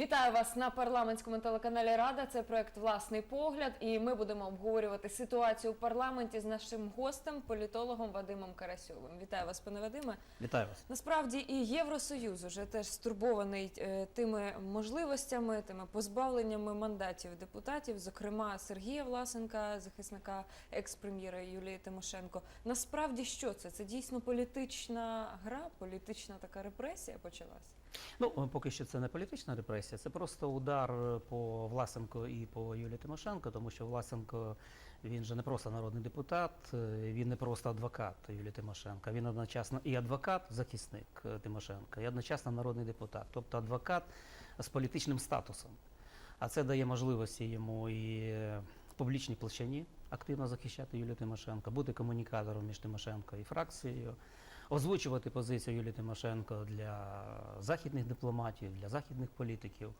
Вітаю вас на парламентському телеканалі Рада. Це проект Власний погляд, і ми будемо обговорювати ситуацію у парламенті з нашим гостем, політологом Вадимом Карасьовим. Вітаю вас, пане Вадиме. Вітаю вас. Насправді і Євросоюз уже теж стурбований е, тими можливостями, тими позбавленнями мандатів депутатів, зокрема Сергія Власенка, захисника екс-прем'єра Юлії Тимошенко. Насправді що це? Це дійсно політична гра, політична така репресія почалась. Ну поки що це не політична репресія, це просто удар по Власенко і по Юлії Тимошенко, тому що Власенко він же не просто народний депутат, е, він не просто адвокат Юлії Тимошенко. Він одночасно і адвокат, захисник е, Тимошенка, і одночасно народний депутат, тобто адвокат з політичним статусом. А це дає можливості йому і е, в публічній площині активно захищати Юлію Тимошенко, бути комунікатором між Тимошенко і фракцією, озвучувати позицію Юлії Тимошенко для західних дипломатів, для західних політиків.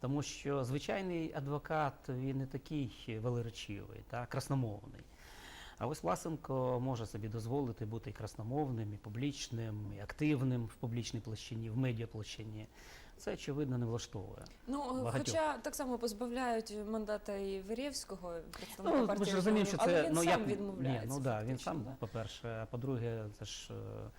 Тому що звичайний адвокат він не такий велеречивий, та красномовний. А ось Власенко може собі дозволити бути і красномовним, і публічним, і активним в публічній площині, в медіаплощині. Це очевидно не влаштовує. Ну, е, Багатьох. хоча так само позбавляють мандата і Верєвського, представника Ну, ми ж розуміємо, що це але він ну сам як відмовляється. Ні, ну да, він сам, да? по-перше, а по-друге, це ж е,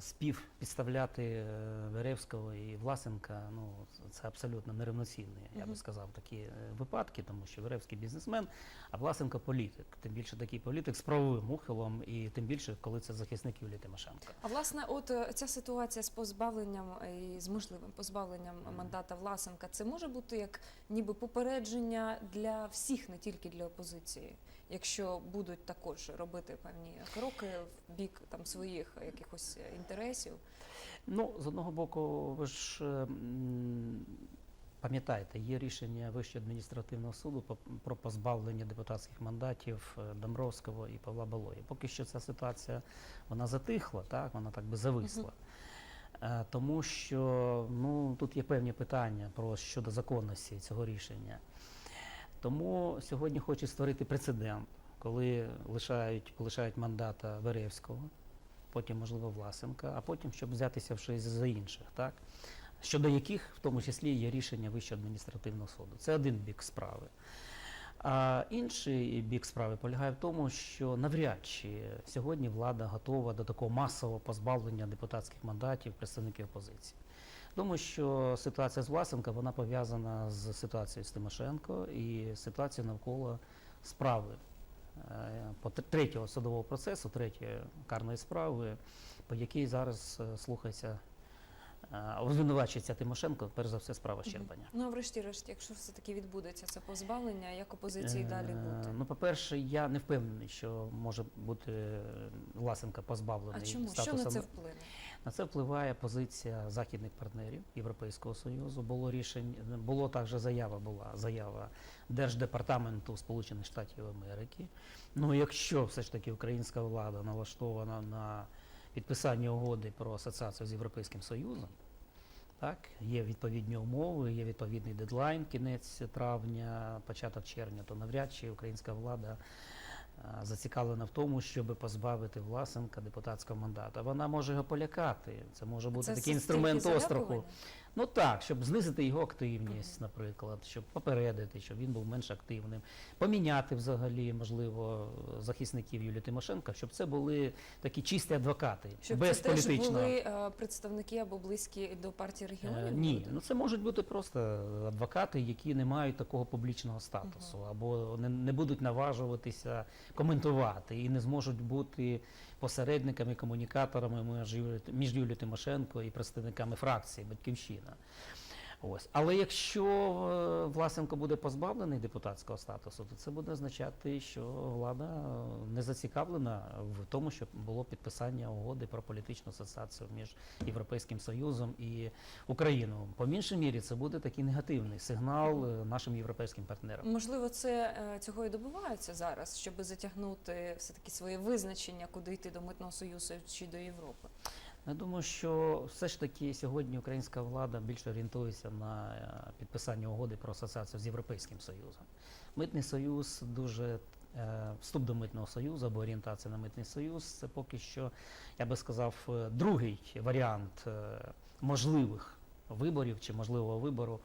спів підставляти е, Веревського і Власенка, ну це абсолютно нерівноцінні, я би сказав, такі е, випадки, тому що Веревський бізнесмен, а Власенко політик. Тим більше такий політик з правовим ухилом, і тим більше, коли це захисник Юлії Тимошенко. А власне, от е, ця ситуація з позбавленням е, і з можливим позбавленням мандата Власенка, це може бути як ніби попередження для всіх, не тільки для опозиції, якщо будуть також робити певні кроки в бік там своїх якихось інтересів. Ну, з одного боку, ви ж пам'ятаєте, є рішення Вищого адміністративного суду про позбавлення депутатських мандатів е, Домбровського і Павла Балої. Поки що ця ситуація вона затихла, так вона так би зависла. Е, Тому що ну, тут є певні питання про щодо законності цього рішення. Тому сьогодні хочуть створити прецедент, коли лишають, полишають мандата Веревського, потім, можливо, Власенка, а потім, щоб взятися вже за інших, так? щодо яких, в тому числі, є рішення Вищого адміністративного суду. Це один бік справи. А інший бік справи полягає в тому, що навряд чи сьогодні влада готова до такого масового позбавлення депутатських мандатів представників опозиції. Думаю, що ситуація з Власенка вона пов'язана з ситуацією з Тимошенко і ситуацією навколо справи е, по третього судового процесу, третьої карної справи, по якій зараз е, слухається обвинувачується Тимошенко, перш за все, справа Щербаня. Ну а врешті-решт, якщо все таки відбудеться це позбавлення, як опозиції Е, далі бути? Ну, по-перше, я не впевнений, що може бути е, Власенка позбавлений А чому що на це вплине? На це впливає позиція західних партнерів Європейського Союзу. Було рішення, було також заява була заява Держдепартаменту Сполучених Штатів Америки. Ну, якщо все ж таки українська влада налаштована на підписання угоди про асоціацію з Європейським Союзом, так, є відповідні умови, є відповідний дедлайн, кінець травня, початок червня, то навряд чи українська влада зацікавлена в тому, щоб позбавити Власенка депутатського мандату. Вона може його полякати. Це може бути Це такий інструмент остраху. Ну так, щоб знизити його активність, наприклад, щоб попередити, щоб він був менш активним, поміняти взагалі, можливо, захисників Юлії Тимошенко, щоб це були такі чисті адвокати, Щоб без це теж були е, представники або близькі до партії регіонів? Е, Ні, ну це можуть бути просто адвокати, які не мають такого публічного статусу, або не, не будуть наважуватися коментувати і не зможуть бути посередниками, комунікаторами між Юлією- Тимошенко і представниками фракції Батьківщина. Ось. Але якщо е, Власенко буде позбавлений депутатського статусу, то це буде означати, що влада е, не зацікавлена в тому, щоб було підписання угоди про політичну асоціацію між Європейським Союзом і Україною. По меншій мірі це буде такий негативний сигнал е, нашим європейським партнерам. Можливо, це цього і добиваються зараз, щоб затягнути все таки своє визначення, куди йти до митного союзу чи до Європи. Я думаю, що все ж таки сьогодні українська влада більше орієнтується на е, підписання угоди про асоціацію з Європейським Союзом. Митний союз дуже е, вступ до митного союзу або орієнтація на митний союз. Це поки що, я би сказав, е, другий варіант можливих виборів чи можливого вибору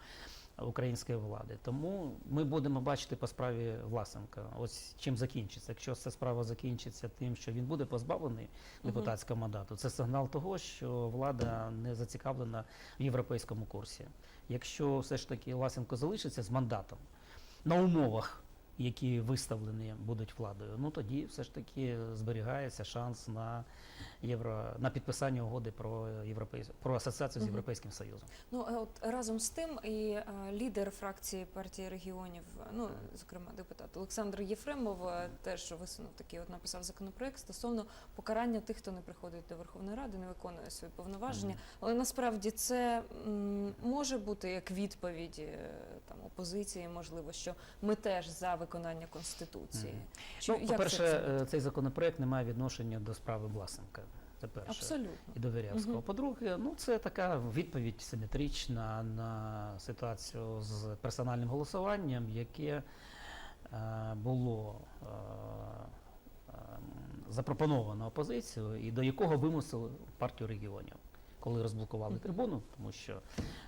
української влади. Тому ми будемо бачити по справі Власенка. Ось чим закінчиться. Якщо ця справа закінчиться тим, що він буде позбавлений депутатського мандату, це сигнал того, що влада не зацікавлена в європейському курсі. Якщо все ж таки Власенко залишиться з мандатом на умовах, які виставлені будуть владою, ну тоді все ж таки зберігається шанс на євро на підписання угоди про європейсь... про асоціацію з європейським союзом. Ну а от разом з тим, і е, лідер фракції партії регіонів, е, ну зокрема депутат Олександр Єфремов, е, теж висунув такий, от написав законопроект стосовно покарання тих, хто не приходить до Верховної Ради, не виконує свої повноваження. Мгм. Але насправді це може бути як відповідь е, там опозиції, можливо, що ми теж за виконання конституції. Мгм. Чи Ну, по-перше, оцінити? е, цей законопроект не має відношення до справи Власенка. Це перше. абсолютно. і Довірявського. Угу. По-друге, ну це така відповідь симетрична на ситуацію з персональним голосуванням, яке е, було е, е, запропоновано опозицією і до якого вимусили партію регіонів, коли розблокували трибуну, тому що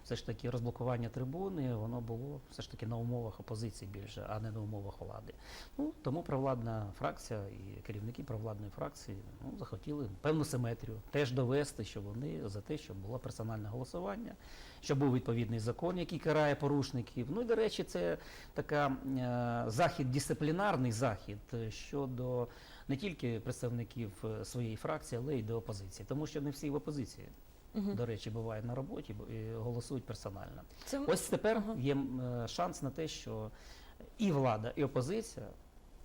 все ж таки розблокування трибуни воно було все ж таки на умовах опозиції більше, а не на умовах влади. Ну тому провладна фракція і керівники провладної фракції ну, захотіли певну симетрію теж довести, що вони за те, щоб було персональне голосування, щоб був відповідний закон, який карає порушників. Ну і до речі, це така е, захід, дисциплінарний захід е, щодо не тільки представників е, своєї фракції, але й до опозиції, тому що не всі в опозиції, Мгм. до речі, бувають на роботі бо- і голосують персонально. Це Ось тепер Ага. є е, шанс на те, що і влада, і опозиція,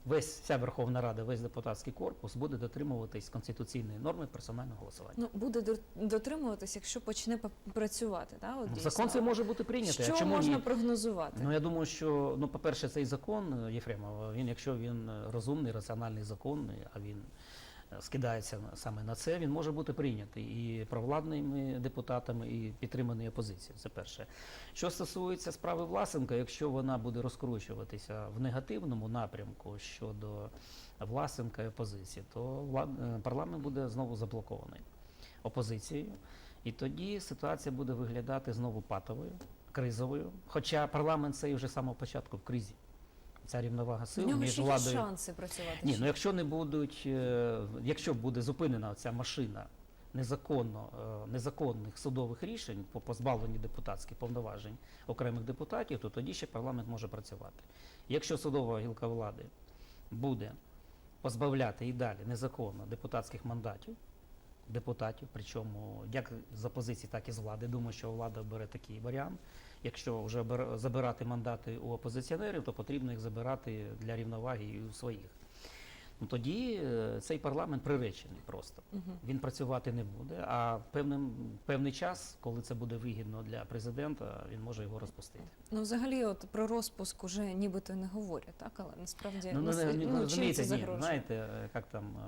весь вся Верховна Рада, весь депутатський корпус буде дотримуватись конституційної норми персонального голосування. Ну, буде до- дотримуватись, якщо почне працювати. Да? От, Ну. Закон це може бути прийнятий. Що а чому можна ні? прогнозувати? Ну я думаю, що ну, по-перше, цей закон е, Єфремова, він, якщо він е, розумний, раціональний закон, а він скидається саме на це, він може бути прийнятий і провладними депутатами, і підтриманий опозицією. Це перше. Що стосується справи Власенка, якщо вона буде розкручуватися в негативному напрямку щодо Власенка і опозиції, то е, парламент буде знову заблокований опозицією. І тоді ситуація буде виглядати знову патовою, кризовою. Хоча парламент цей вже з самого початку в кризі. Ця рівновага сил нього між ще є владою. шанси працювати. Ні, ну якщо не будуть, е, якщо буде зупинена ця машина незаконно, е, незаконних судових рішень по позбавленню депутатських повноважень окремих депутатів, то тоді ще парламент може працювати. Якщо судова гілка влади буде позбавляти і далі незаконно депутатських мандатів, депутатів, причому як з опозиції, так і з влади. Думаю, що влада обере такий варіант. Якщо вже забирати мандати у опозиціонерів, то потрібно їх забирати для рівноваги і у своїх. Ну тоді е, цей парламент приречений просто. Мгм. Він працювати не буде. А певним певний час, коли це буде вигідно для президента, він може його розпустити. Ну, взагалі, от про розпуск уже нібито не говорять, так? Але насправді Ну, нас- не, не, ну, розумієте, ні, знаєте, е, як там е,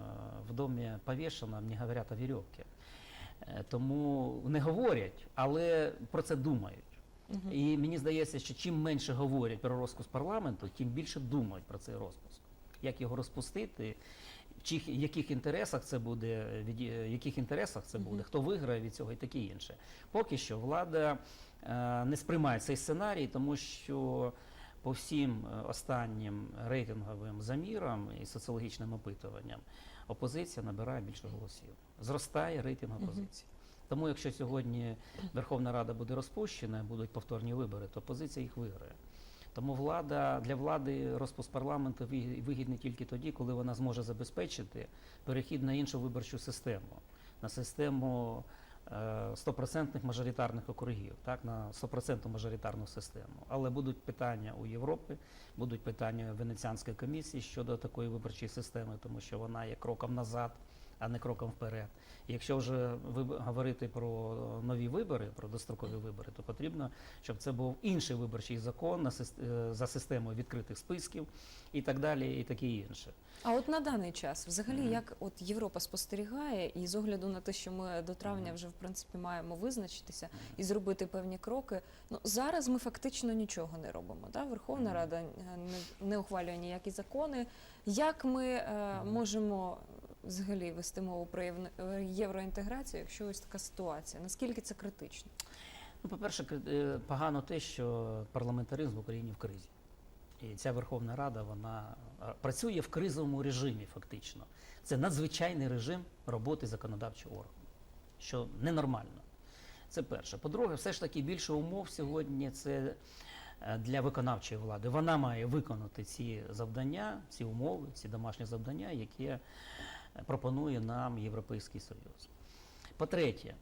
в домі повішено, мені говорять о вірьовці. Тому не говорять, але про це думають. І мені здається, що чим менше говорять про розпуск парламенту, тим більше думають про цей розпуск. Як його розпустити, в чих, яких інтересах це буде, від е, яких інтересах це буде, хто виграє від цього і таке інше. Поки що влада е, не сприймає цей сценарій, тому що по всім е, останнім рейтинговим замірам і соціологічним опитуванням опозиція набирає більше голосів. Зростає рейтинг опозиції. Тому якщо сьогодні Верховна Рада буде розпущена, будуть повторні вибори, то опозиція їх виграє. Тому влада для влади розпуск парламенту виг- вигідний тільки тоді, коли вона зможе забезпечити перехід на іншу виборчу систему, на систему е, стопроцентних мажоритарних округів, так на стопроцентну мажоритарну систему. Але будуть питання у Європи, будуть питання Венеціанської комісії щодо такої виборчої системи, тому що вона є кроком назад, а не кроком вперед. І якщо вже говорити про нові вибори, про дострокові вибори, то потрібно, щоб це був інший виборчий закон е, за системою відкритих списків і так далі, і таке інше. А от на даний час, взагалі, Мгм. як от Європа спостерігає, і з огляду на те, що ми до травня вже в принципі маємо визначитися і зробити певні кроки. Ну зараз ми фактично нічого не робимо. Да? Верховна. Рада е, не, не ухвалює ніякі закони. Як ми е, можемо взагалі вести мову про е, євроінтеграцію, якщо ось така ситуація? Наскільки це критично? Ну, по-перше, е, погано те, що парламентаризм в Україні в кризі. І ця Верховна Рада вона е, працює в кризовому режимі, фактично. Це надзвичайний режим роботи законодавчого органу, що ненормально. Це перше. По-друге, все ж таки більше умов сьогодні це для виконавчої влади. Вона має виконати ці завдання, ці умови, ці домашні завдання, які пропонує нам Європейський Союз. По-третє,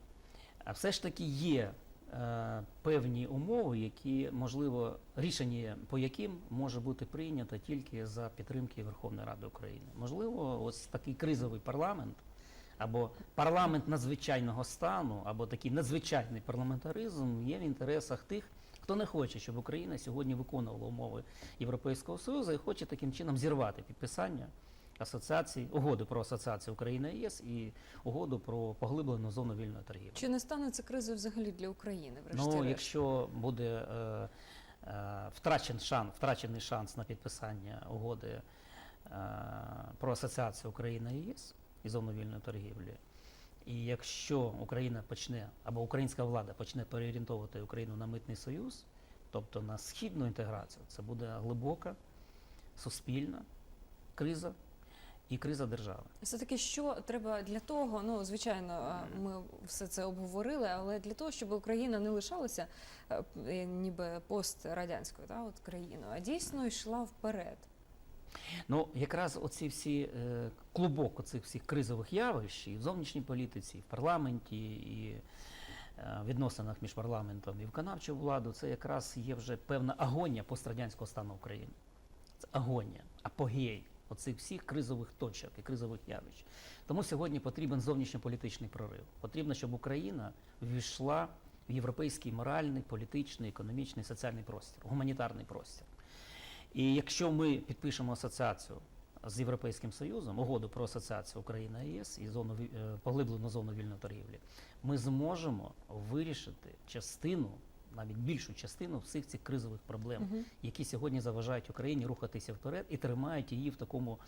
все ж таки є е, певні умови, які, можливо, рішення по яким може бути прийнято тільки за підтримки Верховної Ради України. Можливо, ось такий кризовий парламент, або парламент надзвичайного стану, або такий надзвичайний парламентаризм є в інтересах тих, хто не хоче, щоб Україна сьогодні виконувала умови Європейського Союзу і хоче таким чином зірвати підписання асоціації, угоди про асоціацію України і ЄС і угоду про поглиблену зону вільної торгівлі. Чи не стане це кризою взагалі для України? Ну, Врешті-решт? якщо буде е, е, втрачен шанс, втрачений шанс на підписання угоди е, про асоціацію України і ЄС і зону вільної торгівлі, і якщо Україна почне або українська влада почне переорієнтовувати Україну на митний союз, тобто на східну інтеграцію, це буде глибока суспільна криза і криза держави. Все-таки що треба для того? Ну, звичайно, ми все це обговорили, але для того, щоб Україна не лишалася е, е, ніби пострадянською та, от країною, а дійсно йшла вперед. Ну, якраз оці всі е, клубок оцих всіх кризових явищ і в зовнішній політиці, і в парламенті, і е, в відносинах між парламентом і виконавчою владою, це якраз є вже певна агонія пострадянського стану України. Це агонія, апогей оцих всіх кризових точок і кризових явищ. Тому сьогодні потрібен зовнішньополітичний прорив. Потрібно, щоб Україна ввійшла в європейський моральний, політичний, економічний, соціальний простір, гуманітарний простір. І якщо ми підпишемо асоціацію з Європейським Союзом, угоду про асоціацію Україна і ЄС і зону е, поглиблену зону вільної торгівлі, ми зможемо вирішити частину, навіть більшу частину всіх цих кризових проблем, Мгм. які сьогодні заважають Україні рухатися вперед і тримають її в такому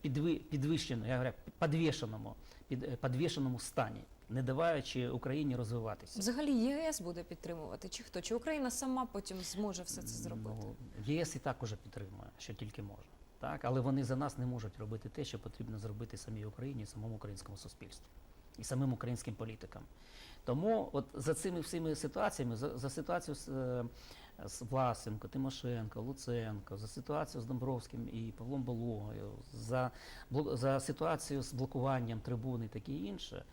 підви, підвищеному, я говорю, підвішеному, під, е, підвішеному стані, не даваючи Україні розвиватися. Взагалі ЄС буде підтримувати, чи хто? Чи Україна сама потім зможе все це зробити? Ну, ЄС і так уже підтримує, що тільки може. Так? Але вони за нас не можуть робити те, що потрібно зробити самій Україні, самому українському суспільству і самим українським політикам. Тому от за цими всіми ситуаціями, за, за ситуацію з, е, з Власенко, Тимошенко, Луценко, за ситуацію з Домбровським і Павлом Балогою, за, за ситуацію з блокуванням трибуни і таке інше,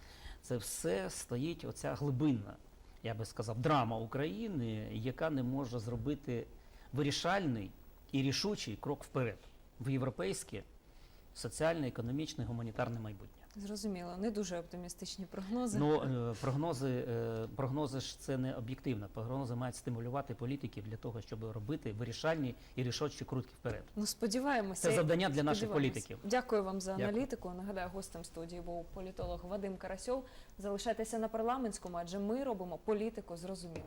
це все стоїть оця глибинна, я би сказав, драма України, яка не може зробити вирішальний і рішучий крок вперед в європейське соціальне, економічне, гуманітарне майбутнє. Зрозуміло, не дуже оптимістичні прогнози. Ну е, прогнози, е, прогнози ж це не об'єктивно. Прогнози мають стимулювати політиків для того, щоб робити вирішальні і рішучі крутки вперед. Ну, сподіваємося. Це завдання для наших політиків. Дякую вам за Дякую. аналітику. Нагадаю, гостем студії був політолог Вадим Карасьов. Залишайтеся на парламентському, адже ми робимо політику зрозумілою.